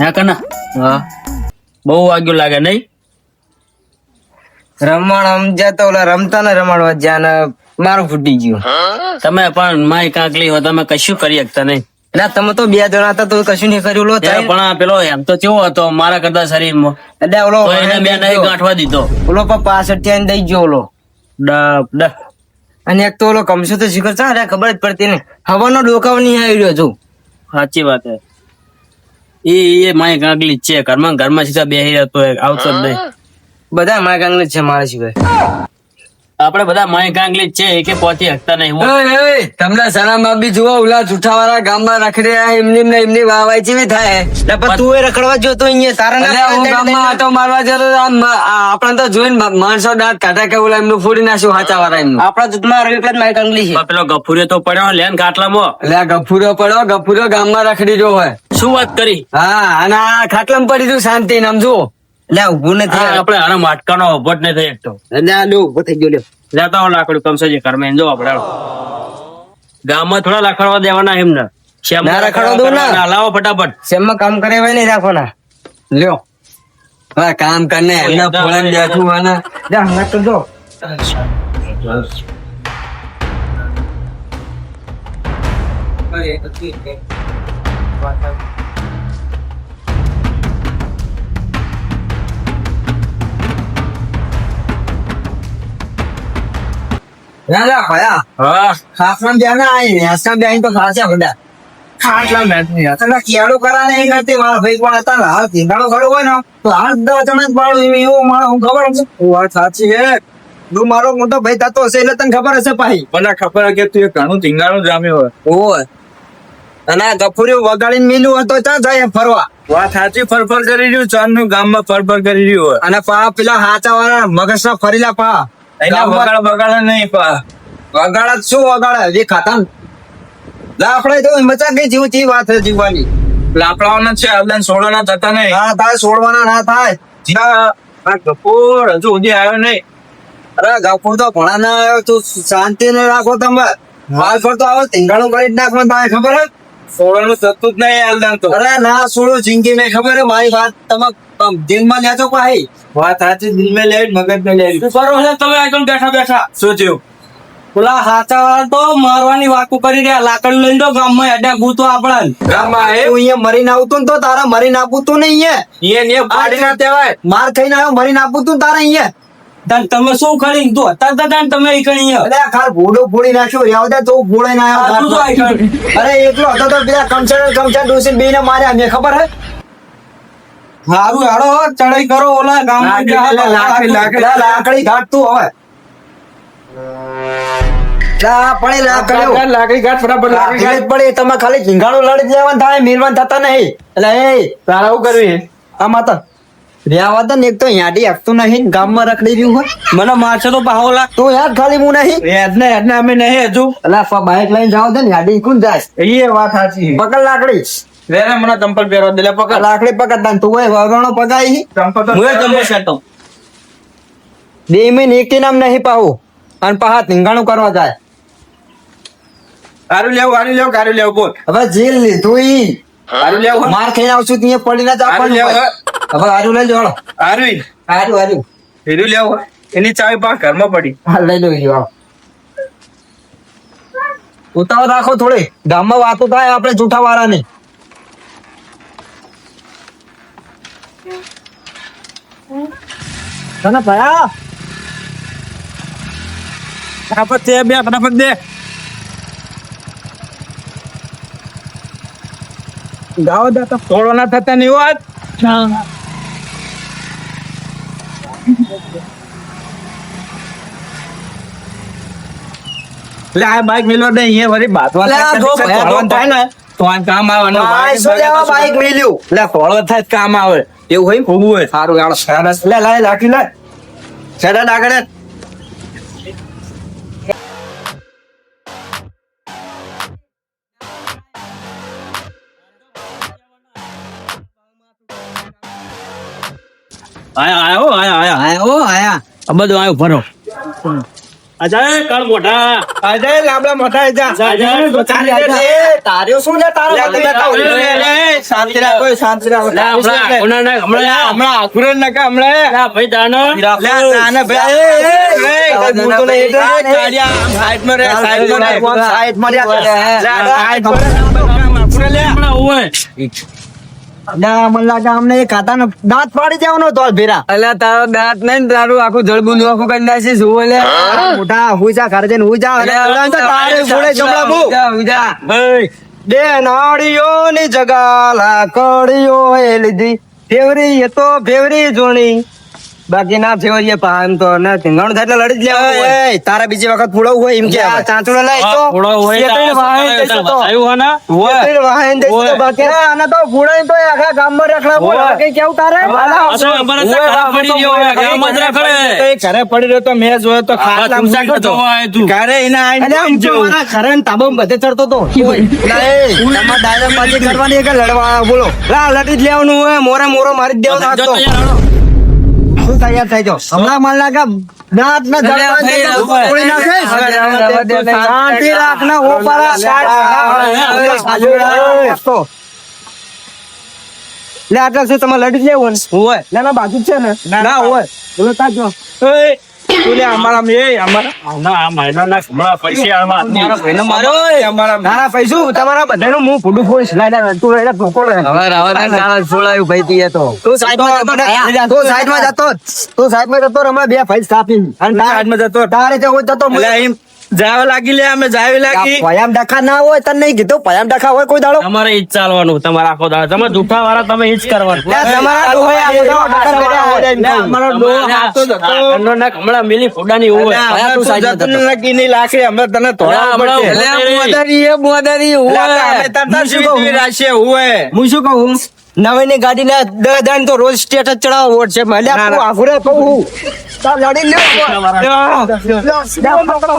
હે કના હા બહુ વાગ્યું લાગે નહીં? રમણ સમજ્યા તો ઓલા રમતા ને રમણ જ્યાં મારું ફૂટી ગયું. તમે પણ માય કાંકલી હો તમે કશું કરી શકતા નહીં. ના તમે તો બે જણા હતા તો કશું નહીં કર્યું લો પણ આ પેલો એમ તો કેવો હતો મારા કરતા શરીરમાં એટલે ઓલો એને બે નહીં ગાંઠવા દીધો. ઓલો પણ પાછળ ત્યાં દઈ ગયો ઓલો. ડબ ડ અને એક તો ઓલો કમશો તો શીખર ચા ખબર જ પડતી ને હવાનો ડોકાવ નહીં આવી રહ્યો છું સાચી વાત હે. એ એ માય કાંકલી જ છે. ઘરમાં ઘરમાં સીધા બેહી રહેતો આવતો જ નહીં. બધા માય ગાંગલે છે મારા સિવાય. આપણે બધા માય કાંકલી છે એ કે પહોંચી શકતા નહીં. તમને સલામ આપી જુઓ ઓલા જૂઠા વાળા ગામમાં રખડે એમની એમને એમની વાવાઈ જેવી થાય? એટલે પણ તું એ રખડવા જો તો અહીંયા તારા ના હું ગામમાં આટો મારવા જતો આપણે તો જોઈને માણસો દાંત કાઢા કે ઓલા એમનું ફોડી નાખ્યું હાચા વાળા એમનું. આપણા દૂધમાં એકલા જ માય કાંગલી છે. પેલો ગફુરે તો પડ્યો લેન ખાટલામાં. એટલે આ ગફુરો પડ્યો ગફુરો ગામમાં રખડી જો હોય. શું વાત કરી? હા અને આ ખાટલામાં પડી તું શાંતિ નામ જુઓ. એટલે ઉભું હા, આપણે આના માટકાનો ઊભો જ નહીં થઈ શકતો એટલે ઊભો થઈ ગયો લ્યો લેતા હો લાકડું કમસોજી ઘરમાં. જો આપણે ગામમાં થોડા લાકડવા દેવાના એમને. શેમ ના રખડવા દઉં ના, લાવો ફટાફટ. શેમમાં કામ કરે હોય નહીં રાખવાના. લ્યો. હા કામ કરને એમના ફોળન જાતું આના. જા હા તો જો. ના ના ભયા હા. ખાસમાં ધ્યાન ના આવી તો બધા. ખાટલા કેળું કરા ને એ કરતી મારા ભાઈ પણ હતા ને હાલ ધીંગાણું ખડું હોય ને તો હાલ દસ જણા જ પાડું એવું મારે હું ખબર છે? વાત સાચી હે. તું મારો મોટો ભાઈ થતો હશે એટલે તને ખબર હશે પાહી. મને ખબર કે તું એ ઘણું ધીંગાણું જામ્યો હોય. અને ગફુરી વગાડીને મિલ્યું હતો ચા જાય ફરવા. વાત સાચી ફરફર કરી રહ્યું ચાંદનું ગામમાં ફરફર કરી રહ્યું હોય. અને પા પેલા હાચા વાળા મગજ ના ફરીલા પા. એના બગાડ બગાડ નહીં પા. વગાડે શું વગાડે? જે ખાતા લાફડાઈ તો મચા કઈ જીવ ચી વાત છે જીવવાની. લાકડાઓના છે અલદાન સોડાના થતા નહીં. ના થાય છોડવાના ના થાય. આ કપૂર હજુ સુધી આવ્યો નહીં. અરે ગફુર તો ભણા ના આવ્યો તું શાંતિ ને રાખો તમે. હાલ પર તો આવો તિંગાણું કરી જ નાખવાનું તારે ખબર હે સોડાનું થતું જ નહીં અલદાન તો. અરે ના છોડો જિંદગી મેં ખબર હે મારી વાત તમે દિલમાં લેજો ભાઈ વાત સાચી દિલમાં લેવી મગજ મેં લેવી. બરો છે? તમે આગળ બેઠા બેઠા. શું થયું? પેલા હાથા વાળા તો મારવાની વાતો કરી રહ્યા. લાકડ લઈને તો ગામમાં અડ્યા ભૂતો આપણા. ગામમાં તું અહીંયા મરીને આવતું ને તો તારા મરી આપવું તું ને અહીંયા. અહીંયા ને પાડી ના તેવાય માર ખાઈને આવ્યો મરી આપવું તું તારા અહીંયા. તાન તમે શું કરી તો અત્યારે તાન તમે કરી અરે ખાલ ભૂડો ફોડી નાખ્યો. રેવા દે તો ફોડાઈ ના આવ્યો. અરે એકલો હતો તો પેલા કમચર કમચર ડોસી બેને માર્યા. મેં ખબર હે? હારું હાડો ચડાઈ કરો ઓલા ગામ લાકડી, ઘાટ તું હવે. પડે. લાકડી ઘાટ લાકડી લાકડી પડે તમે ખાલી ઝીંગાણું લડી જ લેવાનું થાય મેલવાન થતા નહીં. એટલે એ તારા શું કરવી? આ તો દે ને એક તો યાડી આપતું નહીં ગામમાં રખડી રહ્યું હોય. મને મારશે તો પાહો લાગ તું યાદ ખાલી હું નહીં. યાદને યાદને અમે નહીં હજુ. એટલે બાઈક લઈને જાવ દે ને યાડી કુન જાય? એ વાત સાચી. પકડ લાકડી. વેરે મને ચંપલ પહેરો દે લે પકડ. લાકડી પકડ તું હોય વગણો પગાઈ ચંપલ તો હું ચંપલ તમને સેટો બે એક નામ નહીં પાવું અને પાહા ધીંગાણું કરવા જાય. કારું લેવું કારું લેવું કારું લેવું બોલ. હવે જેલ લીધું ઈ. કારું લેવું. માર ખાઈને આવશું ત્યાં પડીને જ આપવાનું હારું હોય. હવે લઈ હારું. લેવું. એની ચાવી પા ઘરમાં પડી. હા લઈ લો ઉતાવળ રાખો થોડી. ગામમાં વાતો થાય આપણે જૂઠા વાળા નહીં તને ભયા? ફટાફટ છે બે ફટાફટ દે. ગાવ દા તો કોરોના થતા નહીં વાત. લે આ બાઈક મિલો ને અહીંયા વળી બાતવા થાય ને? તો આ કામ આવે ને બાઈક મેલ્યું? લે ફોળો થાય કામ આવે. એવું હોય ખૂબ હોય. સારું યાર સરસ. લે લે લાખી લે સરસ આગળ આયા આયો આયા આયા. આયા આયા. આ બધું આયો ભરો અજય કાળ મોટા અજય લાબડા મોટા જા અજય, ચાલી લે, લે. તાર્યો શું લે તારો. શાંતિ રાખો શાંતિ રાખો હમણાં હમણાં ના- હમણાં હમણાં આખુરે નકા હમણાં ભાઈ દાનો લે, તાને ભાઈ. એ, એ, એ, અમને એ ખાતાનો દાંત પાડી જવાનો તો ભેરા. અલ્યા તારો દાંત નહીં તારું આખું જળબું આખું કરી લે મોટા જા ઘરે જઈને જા તારે જોડે બહુ. ભાઈ બે નાળીઓની જગા લાકડીઓ એ લીધી. ફેવરી એ તો ફેવરી જોણી બાકી ના ફેવરીએ પાન તો ના ઘણું થાય એટલે લડી જ લેવાનું હોય તારે બીજી વખત ફૂડવું હોય એમ કે ચાંચડો લઈ તો થોડો હોય તો વાહન તો. બતાવ્યું હે ને? શેતળ વાહન જઈશું તો બાકી ના, આના તો ફૂડાય તો આખા ગામમાં હોય. હોય. કઈ કેવું તારે તો અમારે તો ઘરે પડી ગયો હોય, ગામમાં જ રખડે. એ ઘરે પડી રહ્યો તો મેં જોયો તો ખાસ નામ તું તો. તું. ઘરે એને આઈને આમ જો મારા ઘરે ને તાબામાં બધે ચડતો તો તમારે ડાયરેક્ટ કરવાની કે લડવા બોલો લા લડી જ લેવાનું હોય મોરે મોરો મારી જ દેવાનો જો તૈયાર થઈ જાઓ હમણાં દાંત ના જાવ, શાંતિ રાખ ને તો. લે આટલા શું તમારે લડી લેવું હોય. ના ના બાજુ છે ને ના, ના. હોય બોલો તાજો ઓય, તું લે અમારા- આ ના, મહિના ના હમણાં પૈસા આમાં મારા ભાઈને મારો, ઓય, અમારામાં. ના ના પૈસું તમારા બધાનું મું ફૂડું ફોડીશ લાઈ લે તું ભાઈ ઢોકો લે. તું સાઈડમાં જતો ને. તું સાઈડમાં જતો તું સાઈડમાં જતો રે, બે ભાઈ સ્થાપી અને તારે- સાઈડમાં જતો. તારે હોય તો તો અલ્યા, એમ જાવા લાગી લે અમે જાવી લાગી પયામ ડખા ના હોય તને નહીં કીધું પયામ ડખા હોય કોઈ દાડો તમારે ઈ જ ચાલવાનું તમારે આખો દાડો તમે જૂઠા વાળા તમે ઈ જ કરવાનું લે, તમારા ડોહે આ બધા ડખા કર્યા હોય. લે, અમારો ડોહો હાથો જતો. ઘરનો નાક મિલી ફોડાની હોય તું જતો ને લાગી નહીં લાગે, અમે તને અલ્યા, પડશે. મોદરી અલ્યા, અમે તાર તાર હું શું કહું? રાશે હોય. હું શું કહું નવી ની ગાડી ને દસ દાન તો રોજ સ્ટેટસ ચડાવો વોટ છે ના, આખું ના. આઘુરે કહું તાર લડી પકડો.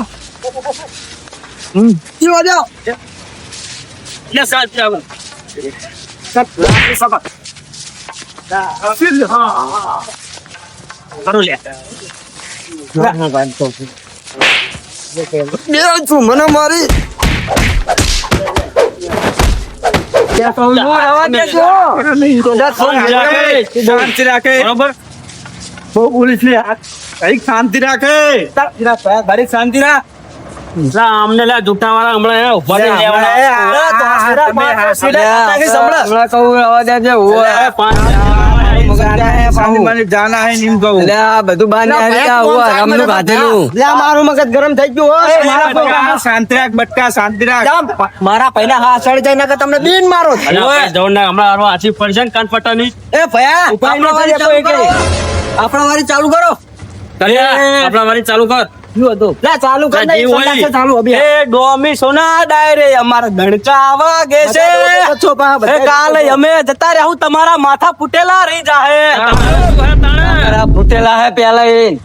હમ. જીવો જાઓ. લે, સાહેબ, આવો. કરું લે. બે છું મને મારી. ત્યાં કહું છું, રહેવા દેજો. ત્યાં શું શાંતિ રાખે, શાંતિ રાખે. ને શાંતિ રાખે. લા, અમને લે જૂઠા વાળા હમણાં ઊભા નહીં લેવાના. કહું. મારા હા. સડી જાય તમને બીન મારો. ભયા ઉપાય આપણા વારી વાળી ચાલુ કરો. આપણા વારી ચાલુ કરો. ચાલુ કર લે ચાલુ કર જી ચાલુ અભી એ ડોમી સોના ડાયરે અમારા ધણકા વાગે છે. છો પા એ કાલે અમે જતા રહ્યા હું તમારા માથા ફૂટેલા રહી જાહે. તમારું ફૂટેલા હે પેલા એ.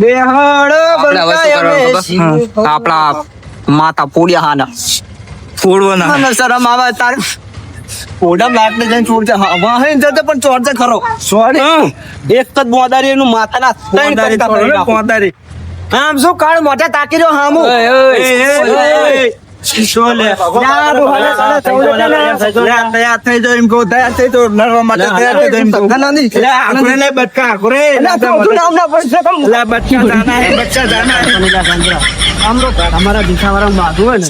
અમે આપણા માથા ફોડ્યા હાના. ફોડવાના. મને શરમ આવે તારે. ફોડા લાટને જઈને છોડશે હા વાહે જતે પણ ચોરશે ખરો. સોરી. એક જ બોદારી એનું માથાના કરી નાખો. પોતારી આમ શું કાળ મોઢા તાકી રહ્યો હામું? ઓય, ઓય. તમારા દીઠાવાળા બાજુ હોય ને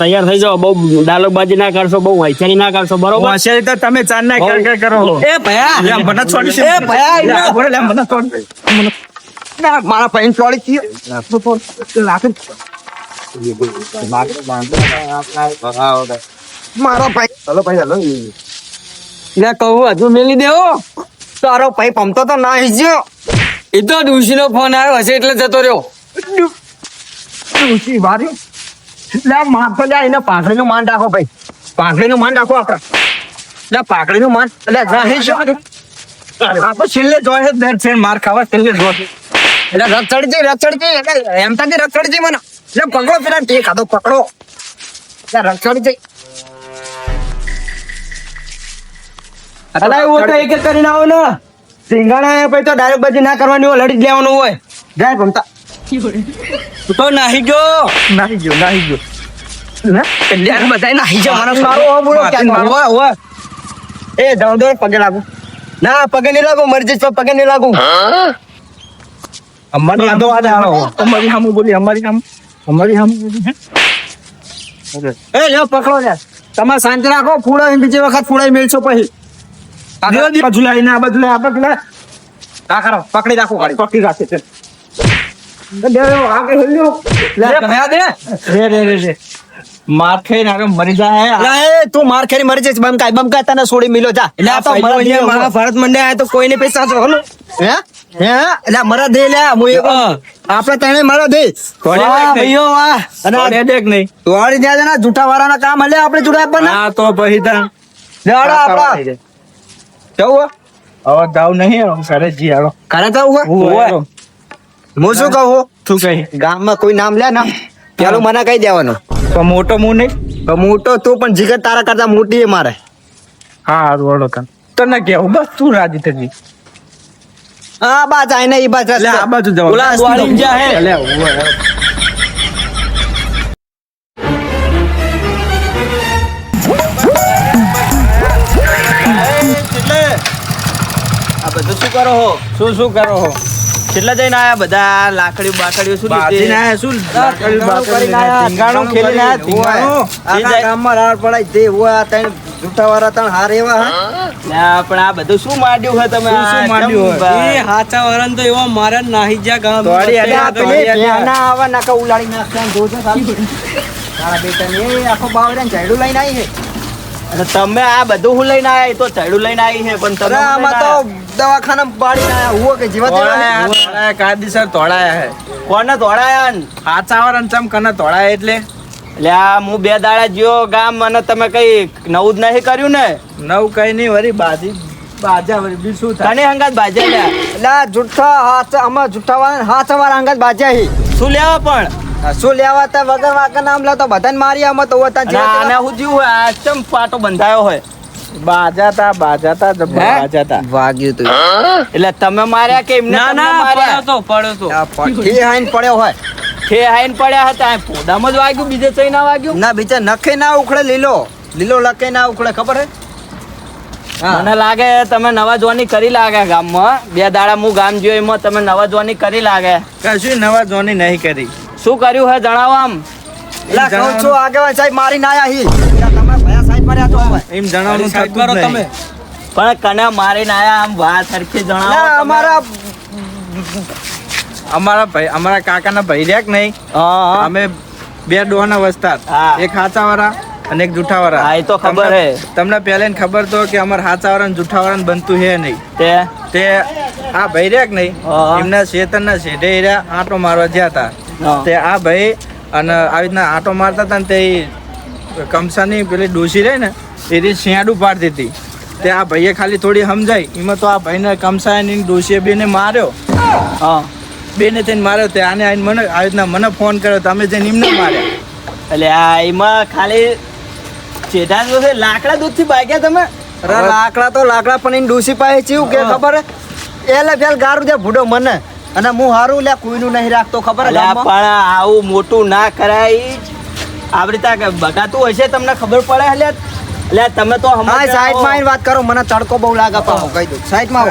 તૈયાર થઈ જાવ બહુ ડાયલોગબાજી ના કરશો બહુ વૈચારી ના કરશો બરોબર? હોશિયારી તો તમે ચાર ના કર કર. કરો એ ભયા. મને છોડી એ ભયા મને છોડી ના, મારા પૈન ચોળી થયો મારો ભાઈ. હલો કહું હજુ મેલી દેવો. તારો ભાઈ પમતો તો ના હિજ્યો એ તો ડુસી નો ફોન આવ્યો હશે એટલે જતો રહ્યો. ઊંચી વારી લે લે લે એમ તાથી રથ ચડજી મને. એટલે પકડો પેલા, તે ખાધો પકડો. એટલે રથ ચડજી. અલા, એવું કરીને આવો ને. સિંગાણા તો ડાયરેક્ટ બધી ના કરવાની હોય, લડી જ લેવાનું હોય. જાય ભમતા. તું તો નાહી ગયો. નાહી ગયો નાહી ગયો. કલ્યાણ નાહી બોલો ક્યાં એ જાઉં દો પગે લાગુ. ના પગે નહીં લાગુ મરી જઈશ પણ પગે નહીં લાગુ. અમારી આદો આદે આવો અમારી સામે બોલી અમારી સામું અમારી સામે એ લ્યો પકડો લે તમે શાંતિ રાખો ફૂડા બીજી વખત ફૂડાઈ મેળશો પછી. બાજુ લઈને આ બાજુ લઈ આ બાજુ લે ખરો. પકડી રાખો પકડી રાખે છે. માર વાળા ના મરી જાય. તું માર ખેરી મરી જઈશ. બમકાય બમકાય તને છોડી મિલો જા. એટલે આ તો પહેલો મરા દે અહીંયા મારા મહાભારત મંડે આયા તો કોઈને પૈસા છો હે? હે? એટલે મરા દે લે હું એક આપણે તને મરા દે. તોડી વાહ, નાખ નહીં. ભાઈઓ વાહ. અને દેખ નહીં? તોડી દે ને જૂઠા વાળાના કામ હલે આપણે જોડે હા તો પછી તાર લેવાડો આપડા જવું હવે દાવ નહીં હવે જી હાલો કરે તો હું. હું શું કહું? શું કહી. ગામમાં કોઈ નામ લે ના પેલું મને કહી દેવાનું. તો મોટો મું નહીં? પણ મોટો તું પણ જીગર તારા કરતા મોટી એ મારે. હા હાલો તને. તને કેવું? બસ તું રાજી થતી હા બા જાય ને ઈ બાજ લે આ બાજુ જવા ઓલા દ્વાળી જા હે. લે આ બધું શું કરો હો? શું શું કરો હો? કેટલા જઈને આયા? બધા લાકડીઓ બાકડીઓ શું બાજીને લીધી? આયા શું? ઢીંગાણું લાકડી કરીને આયા, ધીંગાણું ખેલીને આયા ધીંગાણું આખા ગામમાં રાડ પડાય તે હોય આ ત્રણ જૂઠા વાળા ત્રણ હાર એવા હા? ના, પણ આ બધું શું માંડ્યું હે તમે? શું માંડ્યું હે એ હાચા વરણ તો એવા મારા નાહી જ્યાં ગામ તોડી અલે આ તમે ના આવા નાકા ઉલાડી નાખતા ને જોજો સારું. તારા બેટા ને આખો બાવરે ઝાડુ લઈને આવી હે અને તમે આ બધું હું લઈને આયા એ તો ચડ્યું લઈને આવી છે પણ તમે આમાં તો દવાખાનામાં પાડીને આયા. હુઓ કે જીવા? તોડાયા, કાયદેસર તોડાયા હે. કોને તોડાયા ને? હાચા વાળાને ચમ કને તોડાયા એટલે? લ્યા આ હું બે દાડા જ્યો ગામ મને તમે કઈ નવું જ નહીં કર્યું ને? નવ કઈ નહીં વરી બાજી. બાજા વરી બી શું થાય? તને હંગાત બાજા લ્યા? એટલે જુઠ્ઠા હાથ આમાં જુઠ્ઠા વાળા હાથ વાળા હંગાત બાજા હી. શું લેવા પણ? શું લેવા તા વગર વાગર નામ લેતો બધાને મારી આમાં તો હતા અને આને હું જીવ હોય આ ચમ પાટો બંધાયો હોય? બાજાતા બાજાતા બાજાતા. વાગ્યું તું. એટલે તમે માર્યા કે એમને ના ના પડ્યો તો પડ્યો તો. ઠે હાઈન પડ્યો હોય. ઠે હાઈન પડ્યા હતા પોદામાં જ વાગ્યું બીજે ચઈ ના વાગ્યું? ના બીજે નખે ના ઉખડે લીલો. લીલો લખે ના ઉખડે ખબર હે? મને લાગે તમે નવા જોવાની કરી લાગે ગામમાં. બે દાડા હું ગામ જોયું એમાં તમે નવા જોવાની કરી લાગે. કશું નવા જોની નહીં કરી. શું કર્યું હે જણાવો આમ? એટલે કહું છું આગેવાન સાહેબ મારી ના આયા માર્યા તો એમ જણાવવાનું થતું જ નહીં. પણ કને મારીને આયા આમ વાત સરખી જણાવો અમારા અમારા ભાઈ અમારા કાકાના ભાઈ રહ્યા કે નહીં. અમે બે ડોહાના વસ્તાર હા. એક હાચાવાળા અને એક જૂઠાવાળા. હા, એ તો ખબર તમને- હે. તમને પહેલે ખબર તો કે અમારા હાચાવાળા અને જૂઠાવાળા બનતું હે નહીં. તે? તે આ ભાઈ રહ્યા કે નહીં. એમના શેતરના શેઢે રહ્યા આંટો મારવા ગયા હતા. તે આ ભાઈ અને આવી રીતના આંટો મારતા હતા ને તે કમસાની પેલી ડોસી રહી ને એ રીતે શિયાળું પાડતી હતી. તે આ ભાઈએ ખાલી થોડી સમજાય એમાં તો આ ભાઈને કમસાની ડોસીએ બેને માર્યો. હા. બેને થઈને માર્યો. તે આને આવીને મને આવી રીતના મને ફોન કર્યો. તમે જઈને એમને માર્યા. એટલે આ એમાં ખાલી ચેટા લાકડા દૂધથી ભાગ્યા તમે? લાકડા તો લાકડા પણ એની ડોસી પાસે ચીવું કે ખબર એલે ફેલ ગારું દે ભૂડો મને. અને હું હારું લે કોઈનું નહીં રાખતો ખબર? પણ આવું મોટું ના કરાય. આવી રીતે બગાતું હશે તમને ખબર પડે હલે એટલે તમે તો હા સાઈડમાં વાત કરો મને તડકો બહુ લાગે પાછો કહી દઉં. સાઈડમાં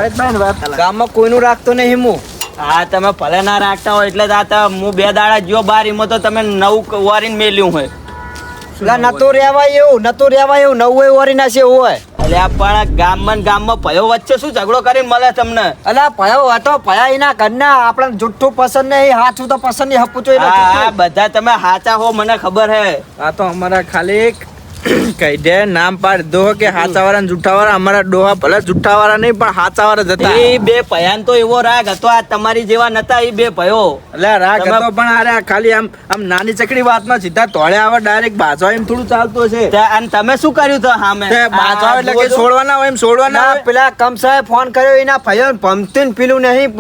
ગામમાં કોઈનું રાખતો નહીં હું હા તમે ભલે ના રાખતા હોય એટલે આ તો હું બે દાડા જો બાર એમાં તો તમે નવું વારીને મેલ્યું હોય. નતું રહેવાય એવું નતું રહેવાય એવું નવું એવું ના છે એવું હોય. એટલે આ પણ ગામમાં ગામ ગામમાં ભયો વચ્ચે શું ઝઘડો કરીને મળે તમને? અલે ભયો હતો ભયા એના ઘરના આપણે જુઠ્ઠું પસંદ નહીં હાચું તો પસંદ નહીં હપું આ બધા તમે હાચા હો મને ખબર હે. આ તો અમારા ખાલી કહી દે નામ પાડ. દો કે હાચાવાળા ને જૂઠાવાળા અમારા ડોહા ભલે જુઠ્ઠાવાળા નહીં પણ હાચાવાળા જતા એ બે ભયાન તો એવો રાગ હતો આ તમારી જેવા નતા એ બે ભયો. એટલે રાગ હતો પણ અરે ખાલી આમ આમ નાની ચકડી વાતમાં સીધા તોળે આવે ડાયરેક્ટ બાજવા એમ થોડું ચાલતું હશે. અને તમે શું કર્યું તો સામે બાજવા એટલે કે છોડવાના હોય એમ છોડવાના પેલા કમસાએ ફોન કર્યો એના ભયો ભમતીને પેલું નહીં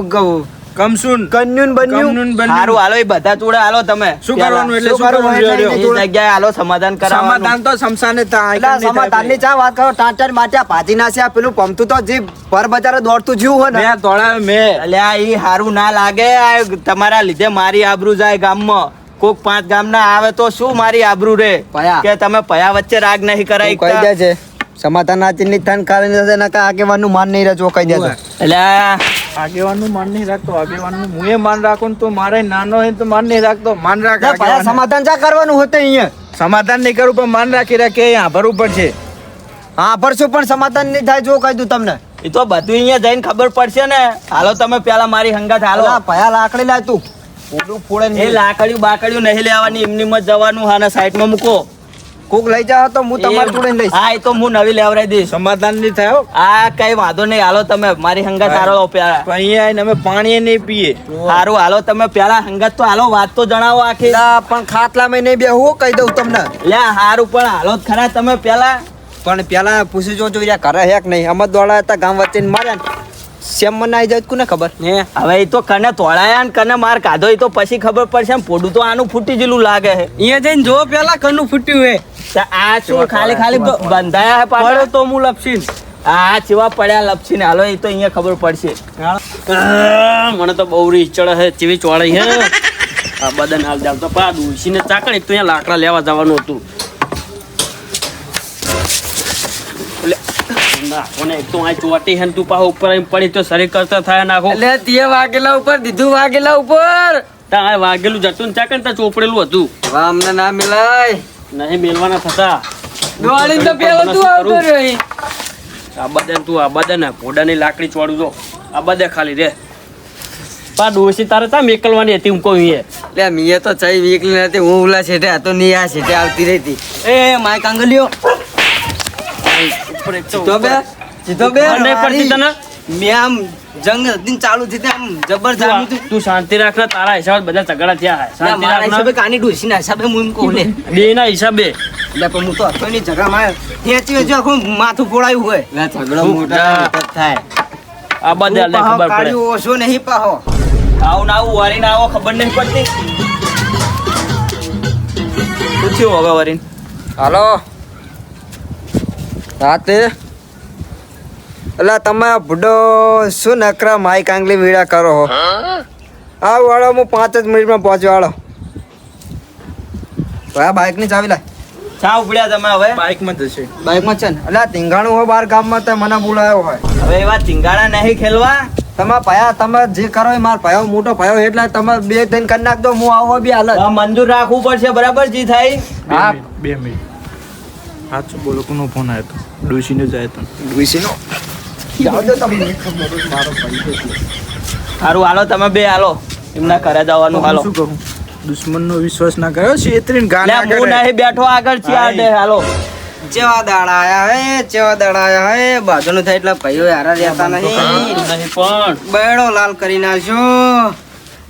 કમસુન કન્યુન બન્યું. કમનુન બન્યું. હારું હાલો એ બધા ચૂડા હાલો તમે. શું કરવાનું એટલે શું કરવાનું એટલે જગ્યાએ હાલો સમાધાન કરાવો સમાધાન તો સમસાને થાય એટલે આ સમાધાનની ચા વાત કરો ટાંટર માટ્યા ભાજી નાસ્યા પેલું પમતું તો જે પર બજારે દોડતું જીવ હોય ને. મેં મે. મેં અલ્યા ઈ હારું ના લાગે આ તમારા લીધે મારી આબરૂ જાય ગામમાં. કોક પાંચ ગામના આવે તો શું મારી આબરૂ રે? પયા. કે તમે પયા વચ્ચે રાગ નહીં કરાય કહી દે છે સમાધાન આચી ની થન કારણ છે નકા આગેવાનનું માન નહીં રહેજો કહી દે અલ્યા આગેવાનનું માન નહીં રાખતો આગેવાનનું હું એ માન રાખું ને તો મારે નાનો હે તો માન નહીં રાખતો માન રાખ એટલે સમાધાન ચા કરવાનું હતું અહીંયા? સમાધાન નહીં કરવું પણ માન રાખી રાખે અહીંયા ભરવું પડશે હા ભરશું પણ સમાધાન નહીં થાય જો કહી દઉં તમને. એ તો બધું અહીંયા જઈને ખબર પડશે ને. હાલો તમે પેલા મારી હંગાત હાલો. ભયા લાકડી લાય તું. પૂરું ફોડે એ નહીં. લાકડિયું નહીં લેવાની એમની માં જવાનું હા સાઈડમાં મૂકો. કોક લઈ જાઓ તો હું તમારે જોડે લઈશ. હા એ તો હું નવી લેવડાવી દઈશ. સમાધાન નહીં થયો આ કઈ વાંધો નહીં હાલો તમે મારી હંગત હારો પ્યારા અહીંયા આવીને અમે પાણી નહીં પીએ. સારું હાલો તમે પેલા હંગત તો હાલો વાત તો જણાવો આખી. પણ પણ ખાટલામાં નહીં બેહું કહી દઉં તમને. લે હારું પણ હાલો ખરા તમે પેલા. પણ પેલા પૂછી જોજો યા કરે હે કે નહીં? અમે દોડા હતા ગામ વચ્ચે માર્યા શેમ મને આવી જાય કોને ખબર? હવે એ તો કને તોડાયા ને કને માર કાધો એ તો પછી ખબર પડશે ને પોડું તો આનું ફૂટી જેલું લાગે છે. અહીંયા જઈને જો પેલા કનું ફૂટ્યું હે. આ શું ખાલી ખાલી બંધાયા હે પાડો તો હું લપસીન. આ ચેવા પડ્યા લપસીને. હાલો એ તો અહીંયા ખબર પડશે. મને તો બહુ રીચડ હે ચીવી ચોળાઈ હે. આ બદન હાલ જાવ તો પા ડુસીને ચાકણ એક તો અહીંયા લાકડા લેવા જવાનું હતું. નાખો ને એક તો આ ચોટી હે તું પાછો ઉપર એમ પડી તો શરીર કરતા થાય નાખો એટલે તે વાગેલા ઉપર દીધું વાગેલા ઉપર. ત્યાં આ વાગેલું જતું ને ત્યાં ચોપડેલું હતું. હવે અમને ના મિલાય. નહીં મેલવાના થતા. દોડીને તો પેલો તું આવતો આ બદન તું આ બદન ઘોડાની લાકડી ચોડું જો. આ બધે ખાલી રે. પા ડોસી તારે તા મેકલવાની હતી હું કહું એ એટલે મીએ તો ચઈ વીકલી નથી હું ઉલા છેટે હતો નહીં આ છેટે આવતી રહી હતી એ માય કાંગલિયો જીતો બે? જીતો બે? ખબર પડતી તને? મેં આમ જંગ હતી ચાલુ થી આમ જબર તું જામ્યું આ- હતું તું શાંતિ રાખ ને તારા હિસાબે બધા ઝઘડા થયા શાંતિ રાખ હિસાબે કાની ડોસી ના હિસાબે હું એમ બે ના. હિસાબે. એટલે પણ હું તો હતો નહીં ઝઘડા માં ખેંચી વેચી આખું માથું ફોડાયું હોય. ઝઘડો મોટા થાય. આ બધા હાલને ખબર પડે. ઓછો નહીં પાહો. આવું ના આવું વરીને આવો ખબર નહીં પડતી. શું હવે વરીને હાલો. રાતે? એટલે તમે બુડો શું નકરા માઈ કાંગલી વીડા કરો હો? હા વાળો હું પાંચ જ મિનિટમાં પહોંચી વાળો આ બાઇકની ચાવી લાય. ચા ઉપડ્યા તમે હવે? બાઇકમાં જશે બાઇકમાં છે ને? એટલે તીંગાણું હોય બાર ગામમાં તો મને બોલાયો હોય. હવે એવા ચિંગાડા નહીં ખેલવા? તમે ભયા તમે જે કરો એ માર ભયો મોટો ભયો એટલે તમે બે ત્રણ કરી નાખજો હું આવો બી હાલત. મંજૂર રાખવું પડશે બરાબર જી થાય હા. બે મિનિટ. સાચું બોલો કોનો ફોન આવ્યો હતો ડોશીને જ આવ્યો હતો જાઓ સારું હાલો તમે બે હાલો. એમના ઘરે જવાનું હાલો. શું કહું દુશ્મનનો વિશ્વાસ ના કર્યો? છેતરીને લે ગાના હું. નહીં બેઠો આગળ છે આડે હાલો. જેવા દાડા આયા હે જેવા દાડા આયા હે. બાજુનું થાય એટલે ભાઈઓ હારા રહેતા નહીં. નહીં પણ. બેડો લાલ કરી નાખ્યો.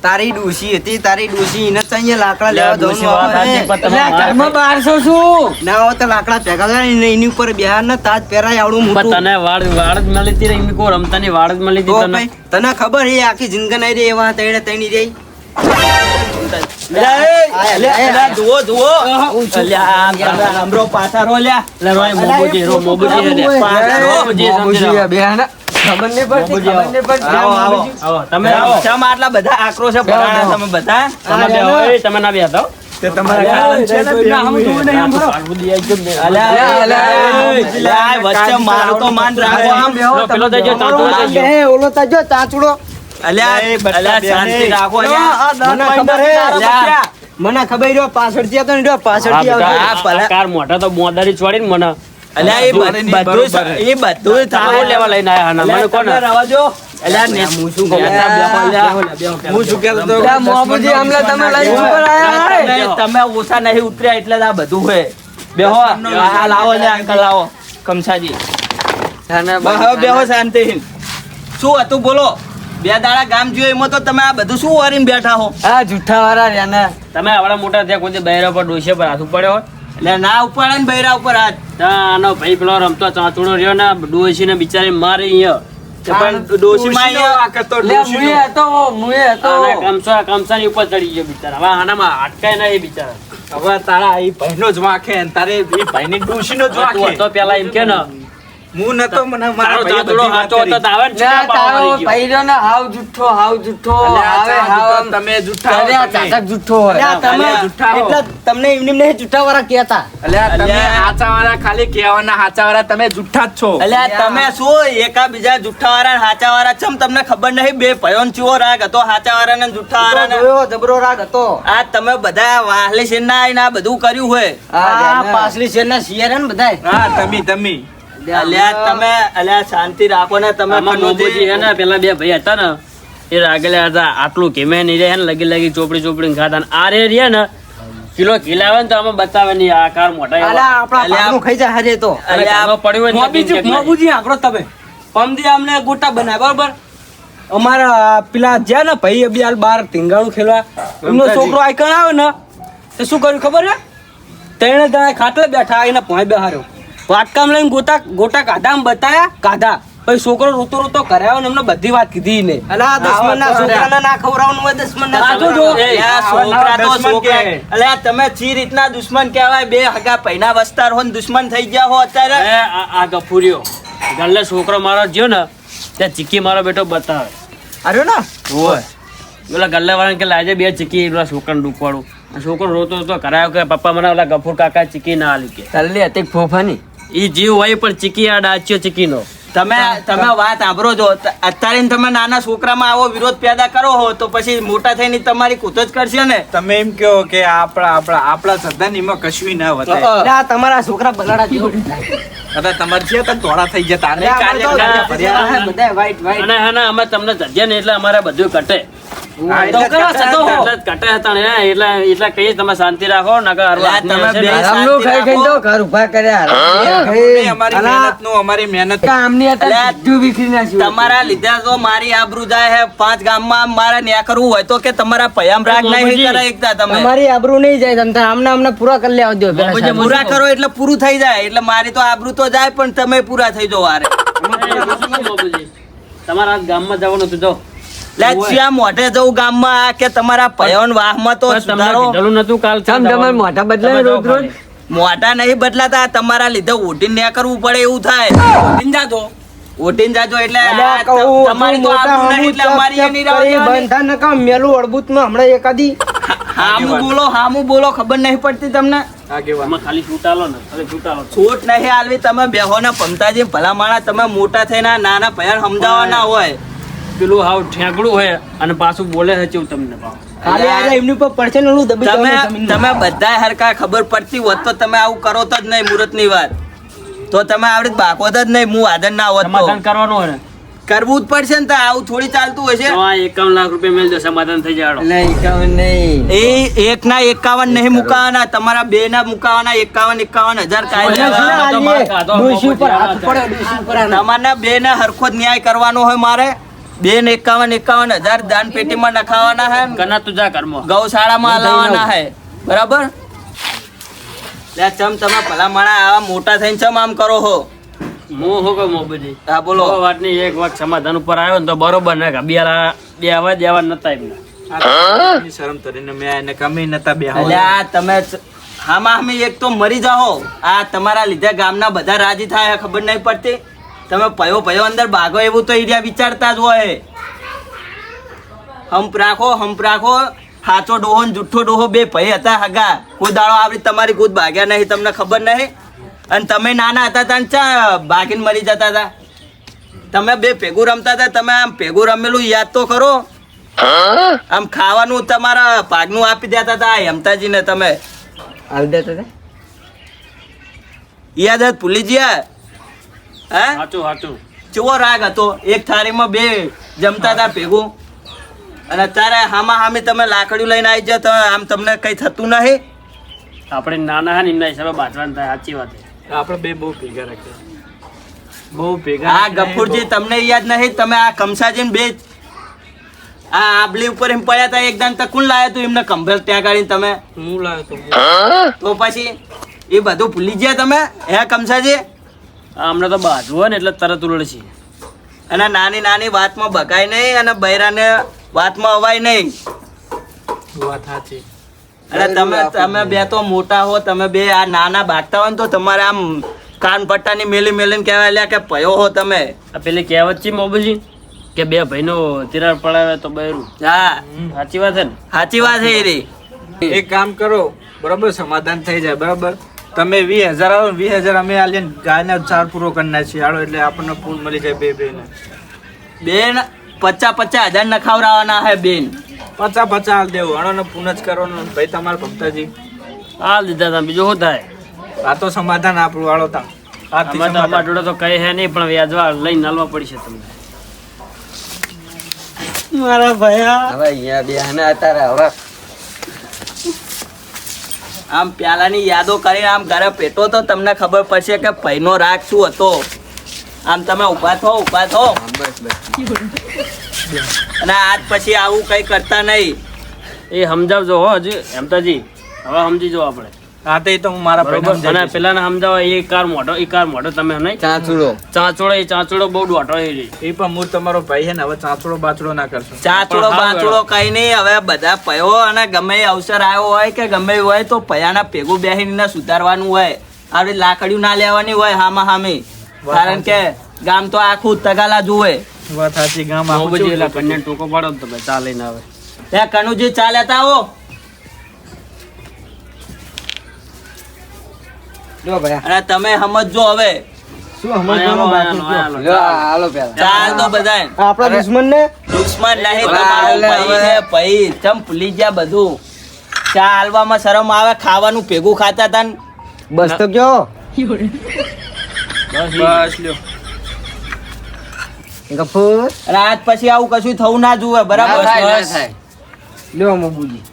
તારી ડૂસી હતી તારી ડૂસી એને તો લાકડા લેવા જવાનું બારસો શું? ના હોય તો લાકડા ભેગા થાય ને એની ઉપર બિહાર ને તાજ પહેરાય આવડું મોટું. તને વાળ વાળ જ મળી હતી એમની કોઈ કહું રમતાની વાળ જ મળી હતી તને. તને ખબર એ આખી જિંદગી નહીં રે એવા તૈણે તૈણી રહી? હમરો પાછારો લ્યા મોબુજી રો મોબુજી હે ખબર નહીં પડતી ખબર નહીં પડતી આવો, આવો. આવો તમે આવો શેમ આટલા બધા આક્રોશે ભરાણા તમે બધા તમે બે હોય તમે ના બે હતા તે તમારા છે ને બે મિનિટ. પાર્વતી આવી અલ્યા, અલ્યા, અલ્યા, અલ્યા, વચ્ચે મારું તો માન રાખો આમ પેલો- પેલો થઈ ગયો ચાંચુડો થઈ ગયો. એ ઓલો તાજો ચાંચુડો અલ્યા અલ્યા શાંતિ રાખો અલ્યા. મને ખબર હે મને ખબર રહ્યો પાછળથી હતો ને રહ્યો પાછળથી આવતો. આ કાર મોટા તો મોદારી છોડી ને મને અલ્યા, એ બધું બધું એ બધું તાવો લેવા લઈને આયા મને કોણ તમે રહેવા અલ્યા, ને- હું શું કહું? નેતા બેહો, અલ્યા. હું શું કહેતો હતો? અલ્યા, આમલા તમે લઈને ઉપર આયા તમે- તમે ઓછા નહીં ઉતર્યા એટલે આ બધું હોય બેહો આ. લાવો ને અંકલ લાવો. કમસાજી. બેહો શાંતિ શું હતું બોલો? બે દાડા ગામ જોયો એમાં તો તમે આ બધું શું વરીને બેઠા હો? આ જુઠ્ઠા વાળા રહ્યા ને. તમે આવડા મોટા થયા કોઈ બહેરા પર ડોસે પર હાથ પડ્યો હોય? એટલે ના ઉપાડે ને બૈરા ઉપર હાથ. આનો ભાઈ પેલો રમતો ચાંચુડો રહ્યો ને ડોસી ને બિચારી મારે અહીંયા. તારા એ ભાઈનો જ વાંખે તારે તારે ની ડોસી નો જ વાંખે હતો પેલા એમ કે ને હું નતો મને મારા વાત હાચો હતો કરી. તો આવે ને તારો પૈરો ને હાવ જુઠ્ઠો હાવ જુઠ્ઠો આવે હાવ તમે જુઠ્ઠા અરે અલ્યા ચાચક જુઠ્ઠો હોય. અલ્યા તમે જુઠ્ઠા એટલે તમને એમને ને જુઠ્ઠા વાળા કહેતા? અલ્યા તમે હાચા હાચાવાળા ખાલી કહેવાના હાચાવાળા તમે જુઠ્ઠા જ છો. અલ્યા તમે શું એકા બીજા જુઠ્ઠા વાળા હાચા વાળા છમ તમને ખબર નહીં? બે ભયોન ચિવો રાગ હતો હાચા વાળા ને. જુઠ્ઠા વાળા ને જબરો રાગ હતો. આ તમે બધા વાહલી સેન ના આ બધું કર્યું હોય? આ પાછલી શેરના શિયર ને બધા હા તમે તમે અલ્યા તમે અલ્યા શાંતિ રાખો ને તમે આમાં હે ને પેલા બે ભાઈ હતા ને એ રાગેલા હતા આટલું કેમે નહીં રહે ને લગી લગી ચોપડી ચોપડી ખાતા ને આરે રે ને કિલો ખીલાવે ને તો અમે બતાવે નહીં આ કાર મોટા. અલ્યા આપણા પાકનું ખાઈ જાય હરે તો. અને આ પડ્યો ને મોબીજી મોબુજી આંકડો તમે. પમદી અમને ગોટા બનાવ્યા બરાબર? અમારા પેલા જ્યાં ને ભાઈ બી હાલ બાર ધીંગાણું ખેલવા એમનો છોકરો આઈકણ આવે ને તે શું કર્યું ખબર છે? તેણે ત્યાં ખાટલે બેઠા એને પોઈ બેહાર્યો. વાટકામ લઈને ગોતા ગોટા કાઢા બતાયા? કાઢા પછી છોકરો રોતો રોતો કરાયો ને એમને બધી વાત કીધી ને અલા દસમન ના છોકરાને ના ખવડાવવાનું હોય દસમન જો. છોકરા તો છોકરા. અલે તમે ચી રીતના દુશ્મન કહેવાય? બે હગા પૈના વસ્તાર હો ને દુશ્મન થઈ ગયા હો અત્યારે. આ આ ગફુરિયો ગલ્લે છોકરો મારો જ્યો ને ત્યાં ચીકી મારો બેટો બતાવે. અરે ના. હોય. પેલા ગલ્લે વાળાને કે લાજે બે ચીકી પેલા છોકરાને ડૂકવાડું છોકરો રોતો રોતો કરાયો કે પપ્પા મને ઓલા ગફુર કાકા ચીકી ના આલી કે. તલ્લી હતી ફોફાની? ઈ જીવ હોય પણ ચીકી આ ડાચ્યો ચીકીનો. તમે તમે વાત સાંભળો છો. અત્યારે તમે નાના છોકરામાં આવો વિરોધ પેદા કરો હો તો પછી મોટા થઈને તમારી કૂત જ કરશે ને? તમે એમ કહો કે આપણા આપણા આપણા સદ્ધાનીમાં કશું ના વતાય તમારા છોકરા બલાડા જેવો. અરે તમારે છે તો ધોળા થઈ જતા. અને. અને અમે તમને જજ્યા ને એટલે અમારે બધું કટે તમારા લીધે તો મારી આબરૂ જાય હે પાંચ ગામમાં મારે ન્યા કરવું હોય તો કે તમારા પયામ રાગ નહીં કરે એકતા તમે. તમારી આબરૂ નહીં જાય તમે તાર આમને આમને પૂરા કરી લેવા દો પૂરા કરો એટલે પૂરું થઈ જાય એટલે મારી તો આબરૂ તો જાય પણ તમે પૂરા થઈ વારે બાબુજી, તમારા ગામમાં જવાનું હતું જો. લે મોઢે જવું ગામમાં કે તમારા પયોન વાહમાં તો સુધારો. નતું કાલ મોઢા બદલાય રોજ રોજ? ખાલી. મોટા નહીં બદલાતા તમારા લીધે ઓટીને ને કરવું પડે એવું થાય. ઉઠીને જાજો. ઉઠીને જાજો એટલે તમારી તો નહીં અમારી રાહ. બંધ ને મેલું હમણાં એકાદી? હામું બોલો હામુ બોલો ખબર નહીં પડતી તમને? ખાલી છૂટાલો ને ખાલી છૂટાલો છૂટ નહીં આલવી તમે બેહો ને પમતાજી ભલા માણા તમે મોટા થઈને નાના ભયાન સમજાવવાના હોય. પેલું હાવ ઠેકડું હોય અને પાછું બોલે છે કેવું તમને તમે તમે બધા હરકા ખબર પડતી હોત તો તમે આવું કરો તો જ નહીં મુહૂર્તની વાત. તો તમે આવડે બાકો જ નહીં હું આદર ના હોત સમાધાન કરવાનું હોય કરવું જ પડશે ને આવું થોડી ચાલતું હોય છે એકાવન લાખ રૂપિયા મેળજો સમાધાન થઈ જાય એકાવન નહીં. એ એક ના એકાવન નહીં મુકાવાના તમારા બે ના મુકાવાના એકાવન એકાવન હજાર કાયદા તમારા બે ના હરખો ન્યાય કરવાનો હોય મારે. બે ને એકાવન એકાવન હજાર દાન પેટીમાં નખાવાના હે. કના તુજા કર્મ ગૌશાળામાં લાવવાના હે. બરાબર? લે ચમ તમે ભલા માણા આવા મોટા થઈને ચમ આમ કરો હો? હું હું કહું મોબજી હા બોલો. વાત વાતની એક વાત સમાધાન ઉપર આવ્યો ને તો બરોબર ને બિયારા બે આવા દેવા નતા એમને. શરમ તરીને મેં એને કમી નતા બે તમે હામાં હામી એક તો મરી જાઓ. આ તમારા લીધે ગામના બધા રાજી થાય ખબર નહીં પડતી? તમે પયો પયો અંદર ભાગો એવું તો એરિયા વિચારતા જ હોય. હંપ રાખો હંપ રાખો. સાચો ડોહો ને જુઠ્ઠો ડોહો બે ભય હતા હગા. કોઈ દાડો આવડી તમારી કુદ ભાગ્યા નહીં તમને ખબર નહીં? અને તમે નાના હતા તા ચા ભાગીને મરી જતા હતા. તમે બે ભેગું રમતા હતા તમે આમ ભેગું રમેલું યાદ તો ખરો? આમ ખાવાનું તમારા ભાગનું આપી દેતા હતા હેમતાજીને તમે. આવી દેતા હતા? યાદ ભૂલી ગયા હે? સાચું સાચું ચેવો રાગ હતો? એક થાળીમાં બે જમતા હતા ભેગું. અને અત્યારે હામા હામે તમે લાકડું લઈને આવી જાઓ તો આમ તમને કઈ થતું નહીં? આપણે નાના હા એમના હિસાબે બાંધવાનું થાય સાચી વાત આપણે બે બહુ ભેગા રાખ્યા બહુ ભેગા આ. ગફુરજી તમને યાદ નહીં? તમે આ કમસાજીને બે આ આબલી ઉપર એમ પડ્યા હતા એકદમ તો કોણ લાવ્યા તું? એમને કંભેલ ત્યાં કાઢી તમે? હું લાવ્યો તો તો પછી એ બધું ભૂલી ગયા તમે? હે કમસાજી અમને તો બાજુ હોય ને એટલે તરત ઉલડશે અને નાની નાની વાતમાં બકાય નહીં અને બૈરાને વાતમાં અવાય નહીં. વાત સાચી. અને તમે તમે બે તો મોટા હો તમે બે આ નાના બાટતા હોય ને તો તમારે આમ કાન પટ્ટાની મેલી મેલીને કહેવાય લ્યા કે પયો હો તમે. આ પેલી કહેવત છે મોબજી કે બે ભાઈનો તિરાડ પડાવે તો બૈરું. હા. સાચી વાત છે ને? સાચી વાત છે એ એક કામ કરો બરાબર સમાધાન થઈ જાય બરાબર? તમે વીસ હજાર આવો વીસ હજાર અમે આ લઈને ગાયને ચાર પૂરો કરી નાખીએ. હાલો એટલે આપણને ફૂલ મળી જાય બે બેન. બેન પચાસ પચાસ હજાર નખાવરાવાના હે બેન. પચા પચા હાલ દેવું. હણો ને પૂન જ કરવાનું ભાઈ તમારા ભક્તાજી. હાલ દીધા તમે બીજું શું થાય? આ તો સમાધાન આપણું વાળો તા. તો અમારા જોડે તો કઈ હે નહીં પણ વ્યાજવા લઈને નાલવા પડશે તમને. મારા ભાઈ હવે અહીંયા બે ને અત્યારે હવે આમ પ્યાલાની યાદો કરીને આમ ઘરે પેટો તો તમને ખબર પડશે કે ભાઈનો રાગ શું હતો. આમ તમે ઊભા થો ઊભા થો. અને આજ પછી આવું કઈ કરતા નહીં. એ સમજાવજો હો હજી, હેમતાજી. હવે સમજી જો આપણે. હા તો એ તો હું મારા ભાઈને અને પેલા ને સમજાવો એ કાર મોટો એ કાર મોટો તમે નહીં? ચાચુડો. ચાચુડો એ ચાચુડો બહુ ડોટો એ એ પણ હું તમારો ભાઈ છે ને હવે ચાચુડો બાચુડો ના કરશો. ચાચુડો બાચુડો કઈ નહીં હવે બધા પયો અને ગમે અવસર આવ્યો હોય કે ગમે હોય તો પયાના ભેગું બેસીને સુધારવાનું હોય. આવી લાકડીયું ના લેવાની હોય હામાં હામી. કારણ કે ગામ તો આખું તગાલા જુએ. વાત સાચી ગામ આખું ટૂંકો પાડો તો તમે ચા લઈને આવે. ત્યાં કનુજી ચાલે લેતા લો હાલો પેલા. ચાલ તો બધા આપણા દુશ્મન ને દુશ્મન નહીં ભાઈ હવે. છે ચમ ભૂલી ગયા બધું. ચા હાલવામાં શરમ આવે ખાવાનું ભેગું ખાતા તા ને. બસ તો કયો બસ લ્યો. ગફુર અને પછી આવું કશું થવું ના જોવે બરાબર. લ્યો મબુજી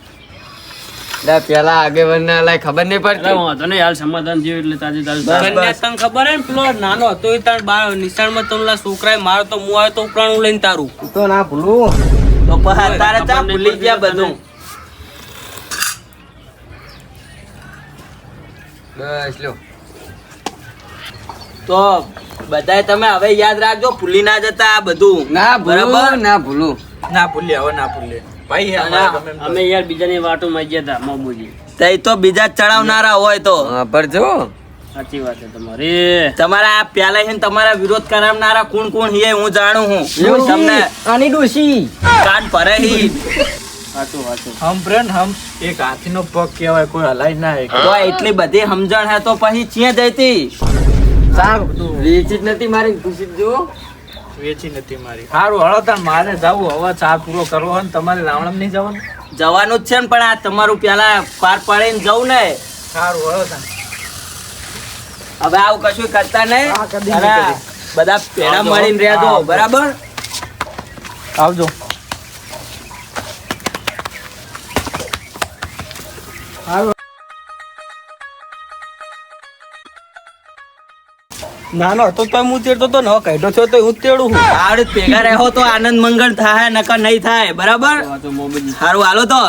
લે, પેલા આગે ને લાય ખબર નહીં પડતી. વાંધો ને યાર સમાધાન થયું એટલે તાજી તાજી બસ, તને ખબર હે ને પેલો નાનો હતો એ તાર બાર નિશાળમાં તમલા છોકરાએ મારો તો હું આવ્યો તો ઉપરાણું લઈને તારું. તો ના ભૂલું. તો પછી તારે ચા ભૂલી ગયા બધું બસ લ્યો. તો બધાય તમે હવે યાદ રાખજો ભૂલી ના જતા આ બધું. ના બરાબર? ના ભૂલું. ના ભૂલી હવે ના ભૂલીએ ભાઈ. અમે યાર બીજાની વાટોમાં ગયા હતા મોબુજી તઈ તો બીજા ચડાવનારા હોય તો. હા પર જો. સાચી વાત છે તમારી. તમારા આ છે તમારા વિરોધ કરાવનારા કોણ કોણ હિયે હું જાણું હું. તમને આની ડોશી. કાન ભરે હી. સાચું સાચું હમ ફ્રેન્ડ હમ એક હાથીનો પગ કહેવાય કોઈ હલાય ના તો એટલી બધી સમજણ હે તો પછી ચિયા જઈતી? વેચી જ નથી મારી ખુશી જ વેચી નથી મારી. સારું હળો તાર મારે જવું હવે ચા પૂરો કરવો હોય ને તમારે રાવણમ નહીં જવાનું? જવાનું જ છે ને પણ આ તમારું પેલા પાર પાડીને જવું ને. સારું હળો તાર. હવે આવું કશું કરતા નહીં. બધા પેડા મળીને રહેજો બરાબર? આવજો. નાનો હતો તો હું તેડતો તો ન કાઢો છો તો હું તેડું છું આડ ભેગા રહો તો આનંદ મંગળ થાય નકર નહીં થાય બરાબર? સારું હાલો તો.